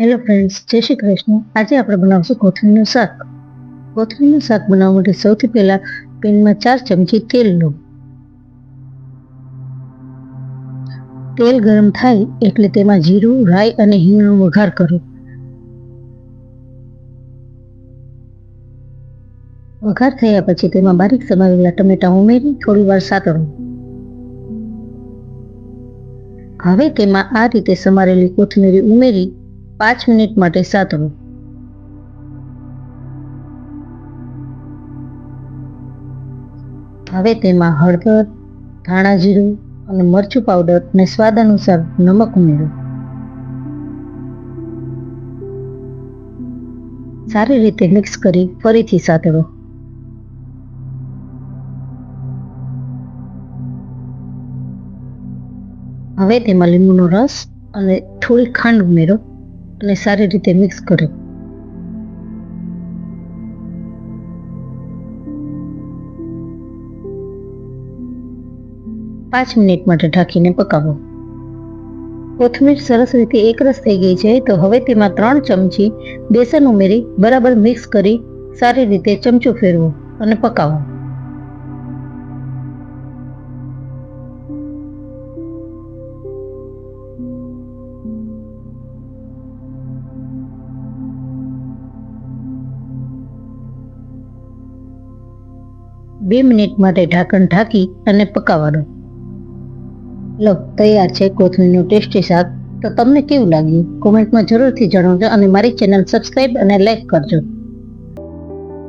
Hello friends જય શ્રી કૃષ્ણ. આજે આપણે બનાવશું કોથળીનું શાક. કોથળીનું શાક બનાવવા માટે સૌથી પહેલા પેનમાં ચાર ચમચી તેલ લો. તેલ ગરમ થાય એટલે તેમાં જીરું, રાઈ અને હિંગનો વઘાર કરો. વઘાર થયા પછી તેમાં બારીક સમારેલા ટમેટા ઉમેરી થોડી વાર સાતળો હવે તેમાં આ રીતે સમારેલી કોથમીરી ઉમેરી પાંચ મિનિટ માટે સાતળો હવે તેમાં હળદર, ધાણા જીરું અને મરચું પાવડર અને સ્વાદ અનુસાર નમક ઉમેરો. સારી રીતે મિક્સ કરી ફરીથી સાતળો હવે તેમાં લીંબુનો રસ અને થોડી ખાંડ ઉમેરો. અને સારી રીતે મિક્સ કરો. પાંચ મિનિટ માટે ઢાંકીને પકાવો. કોથમીર સરસ રીતે એકરસ થઈ ગઈ છે, તો હવે તેમાં ત્રણ ચમચી બેસન ઉમેરી બરાબર મિક્સ કરી સારી રીતે ચમચો ફેરવો અને પકાવો. બે મિનિટ માટે ઢાંકણ ઢાંકી અને પકાવવાનું. લો, તૈયાર છે કોથમીનું ટેસ્ટી શાક. તો તમને કેવું લાગ્યું? કોમેન્ટમાં જરૂરથી જણાવજો અને મારી ચેનલ સબસ્ક્રાઈબ અને લાઈક કરજો.